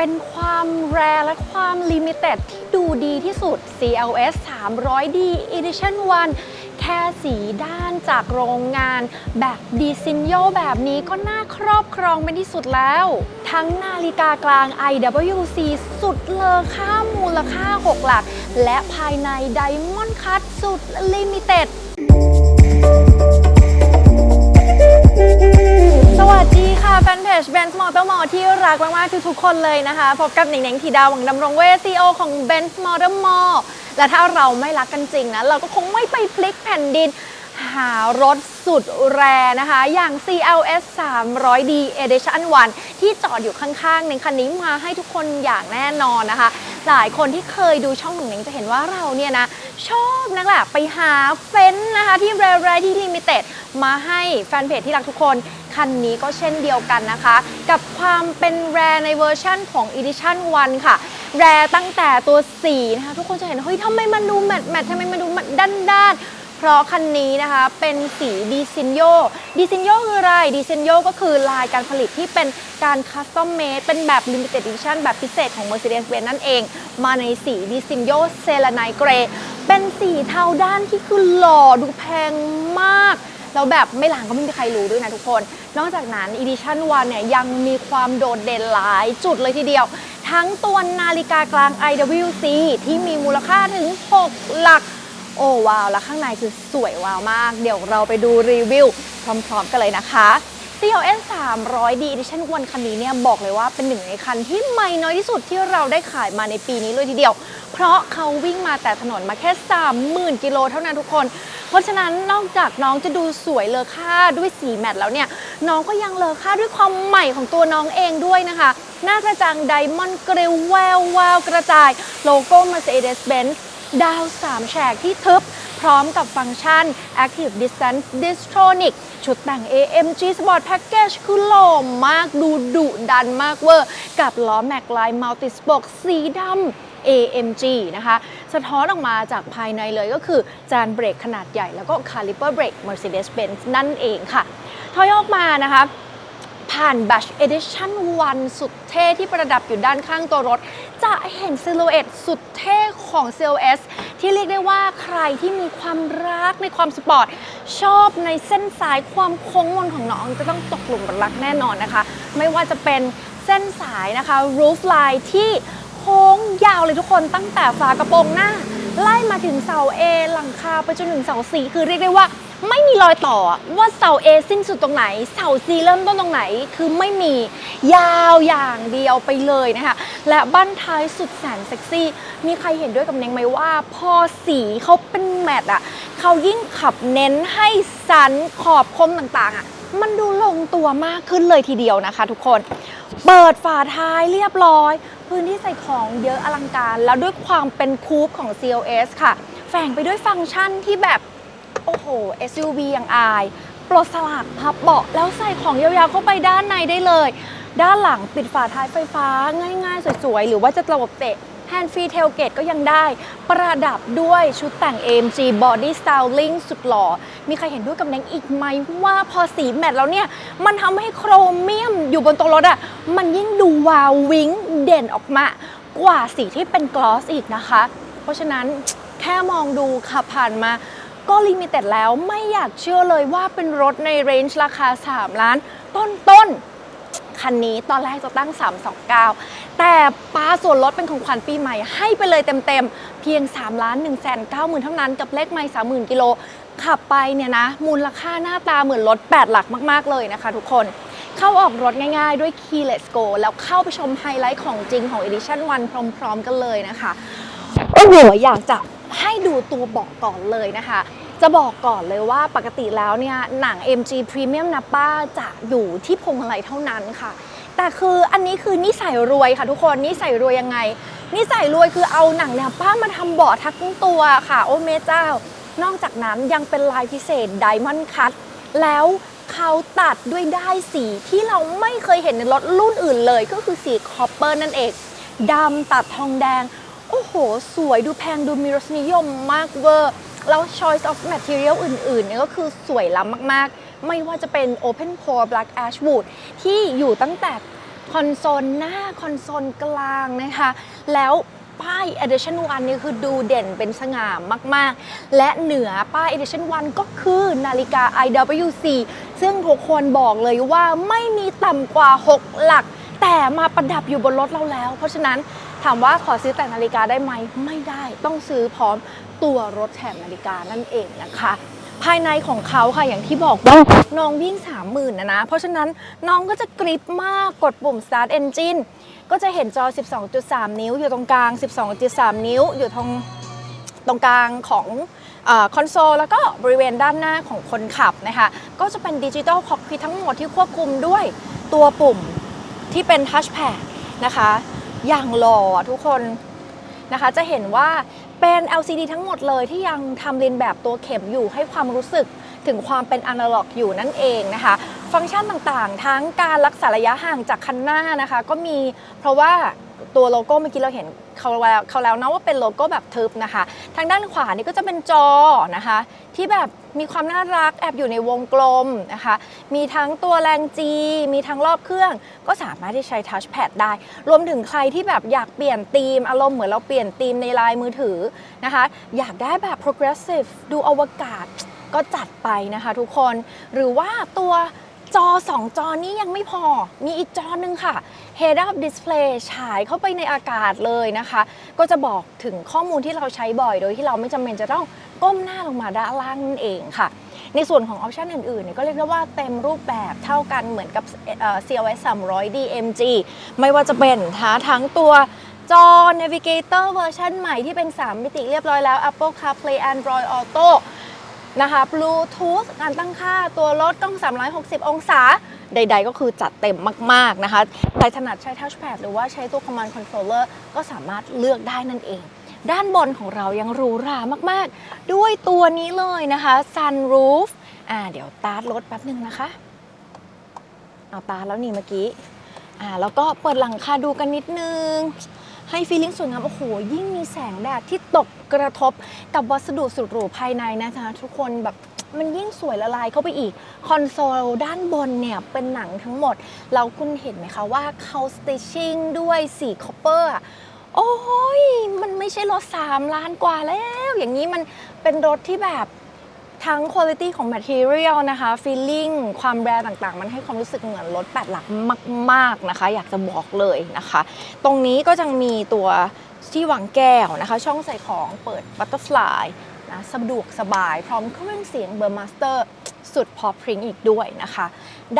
เป็นความแรและความลิมิเต็ดที่ดูดีที่สุด CLS 300D Edition 1 แค่สีด้านจากโรงงานแบบดีซินโยแบบนี้ก็น่าครอบครองเป็นที่สุดแล้ว ทั้งนาฬิกากลาง IWC สุดเลอค่ามูลค่า 6 หลัก และภายใน Diamond Cut สุดลิมิเต็ด สดีค่ะแฟนเพจ Benz Motor Mall ที่รักมาก ๆ ทุกๆคนเลยนะคะ พบกับหนิงหนิงธีดาหวังดำรงเวทีโอของ Benz Motor Mall และถ้าเราไม่รักกันจริงนะ เราก็คงไม่ไปพลิกแผ่นดิน หารถสุดแรนะคะ อย่าง CLS 300D Edition 1 ที่จอดอยู่ข้างๆในคันนี้มาให้ทุกคนอย่างแน่นอนนะคะ หลายคนที่เคยดูช่องหนิงหนิงจะเห็นว่าเราเนี่ยนะ ชอบนักแหละไปหาเฟ้นนะคะ ที่แรๆที่ลิมิเต็ดมาให้แฟนเพจที่รักทุกคน คันนี้ก็เช่นเดียวกันนะคะ กับความเป็นแรในเวอร์ชั่นของ Edition 1 ค่ะแรตั้งแต่ตัว4นะคะทุกคนจะเห็นเฮ้ยทำไมมันดูแมทแมททำไมมันดูด้านด้าน เพราะคันนี้นะคะเป็นสีดีซินโยดีซินโยคืออะไรดีซินโยก็คือลายการผลิตที่เป็นการคัสตอมเมดเป็นแบบ Limited Edition แบบพิเศษของ Mercedes-Benz นั่นเอง มาในสีดีซินโยเซล a ไนเกรเป็นสีเทาด้านที่คือหล่อดูแพงมากแล้วแบบไม่หลังก็ไม่มีใครรู้ด้วยนะทุกคน นอกจากนั้น Edition 1เนี่ยยังมีความโดดเด่นหลายจุดเลยทีเดียว ทั้งตัวนาฬิกากลาง IWC ที่มีมูลค่าถึง 6 หลัก โอ้ว้าวแล้วข้างในคือสวยว้าวมาก เดี๋ยวเราไปดูรีวิวพร้อมๆกันเลยนะคะ CLS 300D Edition 1คันนี้เนี่ยบอกเลยว่าเป็นหนึ่งในคันที่ไม่น้อยที่สุดที่เราได้ขายมาในปีนี้เลยทีเดียว เพราะเขาวิ่งมาแต่ถนนมาแค่ 30,000 กิโลเท่านั้นทุกคน เพราะฉะนั้นนอกจากน้องจะดูสวยเลอค่าด้วยสีแมตต์แล้วเนี่ย น้องก็ยังเลอค่าด้วยความใหม่ของตัวน้องเองด้วยนะคะ หน้ากระจังไดมอนด์เกลวแวววาวกระจายโลโก้ Mercedes-Benz ดาว 3 แฉกที่ทึบ พร้อมกับฟังก์ชัน Active Distance Distronic ชุดแต่ง AMG Sport Package คือหล่อมากดูดุดันมากเวอร์ กับล้อแม็กไลน์มัลติสป o กสีดำ AMG นะคะ สะท้อนออกมาจากภายในเลยก็คือ จานเบรกขนาดใหญ่แล้วก็คาลิเปอร์เบรก Mercedes-Benz นั่นเองค่ะ ถอยออกมานะคะผ่าน Bash Edition 1 สุดเท่ที่ประดับอยู่ด้านข้างตัวรถ จะเห็นซิลูเอตสุดเท่ของ CLS ที่เรียกได้ว่าใครที่มีความรักในความสปอร์ต ชอบในเส้นสายความโค้งมนของน้องจะต้องตกหลุมรักแน่นอนนะคะ ไม่ว่าจะเป็นเส้นสายนะคะ roof line ที่โค้งยาวเลยทุกคนตั้งแต่ฝากระโปรงหน้า ไล่มาถึงเสา A หลังคาไปจนถึงเสา C คือเรียกได้ว่า ไม่มีรอยต่อว่าเสา A สิ้นสุดตรงไหน เสา C เริ่มต้นตรงไหน คือไม่มียาวอย่างเดียวไปเลยนะคะ และบั้นท้ายสุดแสนเซ็กซี่ มีใครเห็นด้วยกับเน้งไหมว่า พอสีเขาเป็นแมตต์อะเขายิ่งขับเน้นให้สันขอบคมต่างๆอะมันดูลงตัวมากขึ้นเลยทีเดียวนะคะทุกคน เปิดฝาท้ายเรียบร้อย พื้นที่ใส่ของเยอะอลังการ แล้วด้วยความเป็นคูปของ CLS ค่ะ แฝงไปด้วยฟังก์ชันที่แบบ โอ้โห SUV อย่างอาย ปลดสลักพับเบาะแล้วใส่ของยาวๆเข้าไปด้านในได้เลย ด้านหลังปิดฝาท้ายไฟฟ้าง่ายๆ สวยๆ หรือว่าจะระบบเตะ Hand Free Tailgate ก็ยังได้ ประดับด้วยชุดแต่ง AMG Body Styling สุดหล่อ มีใครเห็นด้วยกับแนงอีกไหมว่าพอสีแมตต์แล้วเนี่ย มันทำให้โครเมียมอยู่บนตัวรถอะมันยิ่งดูวาววิงเด่นออกมากว่าสีที่เป็นกลอสอีกนะคะ เพราะฉะนั้นแค่มองดูขับผ่านมา ก็ลิมิเต็ดแล้วไม่อยากเชื่อเลยว่าเป็นรถในเรนจ์ราคา 3 ล้าน ต้นต้นๆคันนี้ตอนแรกจะตั้ง 329 แต่ปาส่วนลดเป็นของขวัญปีใหม่ให้ไปเลยเต็มๆ เพียง 3 ล้าน1 9 0 0 0 0 เท่านั้นกับเลขไม่30,000 กิโล ขับไปเนี่ยนะ มูลค่าหน้าตาเหมือนรถ 8 หลักมากๆเลยนะคะทุกคน เข้าออกรถง่ายๆด้วย Keyless Go แล้วเข้าไปชมไฮไลท์ของจริงของ Edition 1 พร้อมๆ กันเลยนะคะ โอ้โหอยากจะ ดูตัวเบาะก่อนเลยนะคะ จะบอกก่อนเลยว่าปกติแล้วเนี่ยหนัง MG Premium Napa จะอยู่ที่พวงมาลัยเท่านั้นค่ะ แต่คืออันนี้คือนิสัยรวยค่ะทุกคนนิสัยรวยยังไง นิสัยรวยคือเอาหนังเนี่ยป้ามาทำเบาะทั้งตัวค่ะ โอ้เมเจ้า นอกจากนั้นยังเป็นลายพิเศษ Diamond Cut แล้วเขาตัดด้วยด้ายสีที่เราไม่เคยเห็นในรถรุ่นอื่นเลย ก็คือสีคอปเปอร์นั่นเองดำตัดทองแดง โอ้โห สวยดูแพงดูมีรสนิยมมากเวอร์ แล้ว choice of material อื่นๆเนี่ยก็คือสวยล้ำมากๆ ไม่ว่าจะเป็น open pore black ash wood ที่อยู่ตั้งแต่คอนโซลหน้าคอนโซลกลางนะคะ แล้วป้าย Edition 1นี่คือดูเด่นเป็นสง่ามาก ๆ และเหนือป้าย Edition 1 ก็คือนาฬิกา IWC ซึ่งทุกคนบอกเลยว่าไม่มีต่ำกว่า 6 หลัก แต่มาประดับอยู่บนรถเราแล้ว เพราะฉะนั้น ถามว่าขอซื้อแต่นาฬิกาได้ไหมไม่ได้ ต้องซื้อพร้อมตัวรถแถมนาฬิกานั่นเองนะคะภายในของเขาค่ะอย่างที่บอกว่าน้องวิ่ง 30,000นะนะ เพราะฉะนั้นน้องก็จะกริปมากกดปุ่ม start engine ก็จะเห็นจอ 12.3 นิ้ว อยู่ตรงกลาง 12.3 นิ้ว อยู่ตรงตรงกลางของคอนโซลแล้วก็บริเวณด้านหน้าของคนขับนะคะ ก็จะเป็นดิจิ t a ลคอกพิทั้งหมดที่ควบคุมด้วยตัวปุ่มที่เป็นทัชแพดนะคะ อย่างหล่อทุกคนนะคะจะเห็นว่าเป็น LCD ทั้งหมดเลยที่ยังทำเลียนแบบตัวเข็มอยู่ให้ความรู้สึกถึงความเป็นอนาล็อกอยู่นั่นเองนะคะ ฟังก์ชันต่างๆ ทั้งการรักษาระยะห่างจากคันหน้านะคะ ก็มีเพราะว่า ตัวโลโก้เมื่อกี้เราเห็นเขาแล้วเขาแล้วนะว่าเป็นโลโก้แบบทึบนะคะ ทางด้านขวานี่ก็จะเป็นจอนะคะ ที่แบบมีความน่ารักแอบอยู่ในวงกลมนะคะ มีทั้งตัวแรงจี มีทั้งรอบเครื่อง ก็สามารถที่ใช้ทัชแพดได้ รวมถึงใครที่แบบอยากเปลี่ยนธีม อารมณ์เหมือนเราเปลี่ยนธีมในลน์มือถือนะคะ อยากได้แบบ progressive ดูอวกาศก็จัดไปนะคะทุกคนหรือว่าตัว จอ 2 จอนี้ยังไม่พอ มีอีกจอหนึ่งค่ะ Head Up Display ฉายเข้าไปในอากาศเลยนะคะ ก็จะบอกถึงข้อมูลที่เราใช้บ่อยโดยที่เราไม่จำเป็นจะต้องก้มหน้าลงมาด้านล่างนั่นเองค่ะ ในส่วนของออปชันอื่นๆเนี่ยก็เรียกได้ว่าเต็มรูปแบบเท่ากันเหมือนกับเอ่อ CLS 300 DMG ไม่ว่าจะเป็นทั้งตัวจอ Navigator เวอร์ชันใหม่ที่เป็น 3 มิติเรียบร้อยแล้ว Apple CarPlay Android Auto นะคะ Bluetooth การตั้งค่าตัวรถกล้อง 360 องศา ใด ๆ ก็คือจัดเต็มมาก ๆ นะคะ ใครถนัดใช้ Touchpad หรือว่าใช้ตัว Command Controller ก็สามารถเลือกได้นั่นเอง ด้านบนของเรายังหรูหรามาก ๆ ด้วยตัวนี้เลยนะคะ Sunroof อ่าเดี๋ยวตาร์ทรถแป๊บหนึ่งนะคะ เอาตาร์ทแล้วนี่เมื่อกี้อ่าแล้วก็เปิดหลังคาดูกันนิดนึง ให้ฟีลิ่งสวยงามโอ้โห ยิ่งมีแสงแดดที่ตกกระทบกับวัสดุสุดหรูภายในนะคะ ทุกคนแบบมันยิ่งสวยละลายเข้าไปอีก คอนโซลด้านบนเนี่ย เป็นหนังทั้งหมด แล้วคุณเห็นไหมคะว่าเขาสติชชิ่งด้วยสีคอปเปอร์โอ้ย มันไม่ใช่รถ 3 ล้านกว่าแล้ว อย่างนี้มันเป็นรถที่แบบ ทั้งคุณภาพของ Material นะคะ Feeling ความแบรนด์ต่างๆ มันให้ความรู้สึกเหมือนรถ8หลักมาก ๆ นะคะ อยากจะบอกเลยนะคะ ตรงนี้ก็จะมีตัวที่วางแก้วนะคะ ช่องใส่ของเปิด Butterfly นะสะดวกสบายพร้อมเครื่องเสียงเบอร์มาสเตอร์สุดพอพริ้งอีกด้วยนะคะ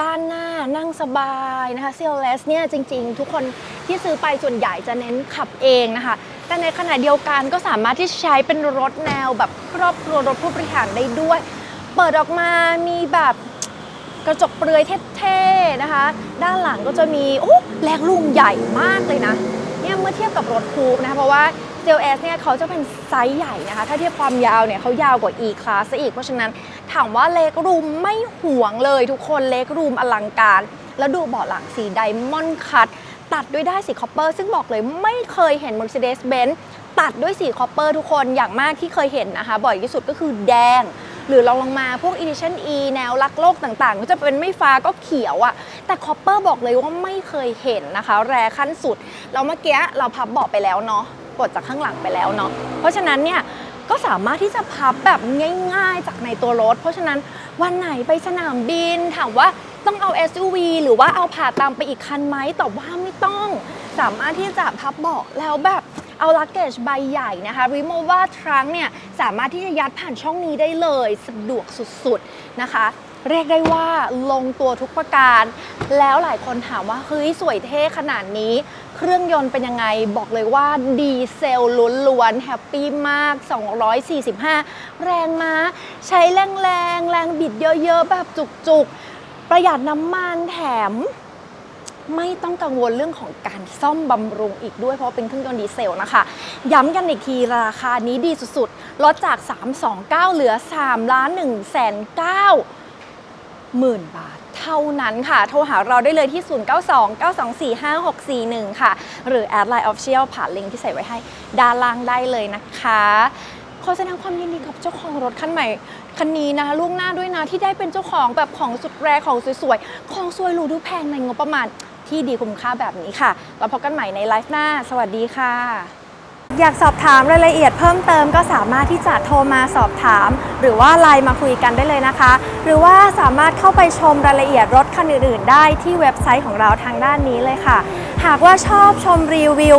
ด้านหน้านั่งสบายนะคะ CLS เนี่ยจริงๆ ทุกคนที่ซื้อไปส่วนใหญ่จะเน้นขับเองนะคะ แต่ในขณะเดียวกันก็สามารถที่ใช้เป็นรถแนวแบบครอบครัวรถผู้บริหารได้ด้วย เปิดออกมามีแบบกระจกเปลือยเท่ๆนะคะ ด้านหลังก็จะมีโอ้แรงลุมใหญ่มากเลยนะเนี่ยเมื่อเทียบกับรถคูปนะคะเพราะว่า CLS เอสเนี่ยเขาจะเป็นไซส์ใหญ่นะคะ ถ้าเทียบความยาวเนี่ยเขายาวกว่า E Class ซะอีก เพราะฉะนั้นถามว่าเล็กรูมไม่ห่วงเลยทุกคนเล็กรูมอลังการ แล้วดูเบาะหลังสีไดมอนด์คัต ตัดด้วยได้ายสีคอปเปอร์ซึ่งบอกเลยไม่เคยเห็น Mercedes-Benz ตัดด้วยสีคอปเปอร์ทุกคนอย่างมากที่เคยเห็นนะคะ บ่อยที่สุดก็คือแดง หรือลองลงมาพวก Edition E แนวรักโลกต่างๆ ก็จะเป็นไม่ฟ้าก็เขียวอะแต่คอปเปอร์บอกเลยว่าไม่เคยเห็นนะคะ แรขั้นสุด เราเมื่อกี้เราพับเบาะไปแล้วเนาะปลดจากข้างหลังไปแล้วเนาะเพราะฉะนั้นเนี่ยก็สามารถที่จะพับแบบง่าย ๆ จากในตัวรถ เพราะฉะนั้นวันไหนไปสนามบินถามว่า ต้องเอา SUV หรือว่าเอาผ่าตามไปอีกคันไหมตอบว่าไม่ต้อง สามารถที่จะพับเบาะแล้วแบบเอาลักเกจใบใหญ่นะคะ Remova Trunk เนี่ยสามารถที่จะยัดผ่านช่องนี้ได้เลยสะดวกสุดๆนะคะ เรียกได้ว่าลงตัวทุกประการ แล้วหลายคนถามว่าเฮ้ยสวยเท่ขนาดนี้ เครื่องยนต์เป็นยังไงบอกเลยว่าดีเซลล้วนๆแฮปปี้มาก 245 แรงม้า ใช้แรงๆแรงบิดเยอะๆ แบบจุกๆ ประหยัดน้ำมันแถม ไม่ต้องกังวลเรื่องของการซ่อมบำรุงอีกด้วยเพราะเป็นเครื่องยนต์ดีเซลนะคะ ย้ำกันอีกทีราคานี้ดีสุดๆ ลดจาก 329 เหลือ3ล้าน1แสน9หมื่นบาทเท่านั้นค่ะ โทรหาเราได้เลยที่ 0929245641 ค่ะ หรือแอดไลน์ออฟเชียลผ่านลิงก์ที่ใส่ไว้ให้ด้านล่างได้เลยนะคะ ขอแสดงความยินดีกับเจ้าของรถคันใหม่คันนี้นะล่วงหน้าด้วยนะที่ได้เป็นเจ้าของแบบของสุดแรของสวยๆ ของสวยหรูดูแพงในงบประมาณที่ดีคุ้มค่าแบบนี้ค่ะเราพบกันใหม่ในไลฟ์หน้า สวัสดีค่ะ อยากสอบถามรายละเอียดเพิ่มเติมก็สามารถที่จะโทรมาสอบถาม หรือว่าไลน์มาคุยกันได้เลยนะคะ หรือว่าสามารถเข้าไปชมรายละเอียดรถคันอื่นๆ ได้ที่เว็บไซต์ของเราทางด้านนี้เลยค่ะ หากว่าชอบชมรีวิว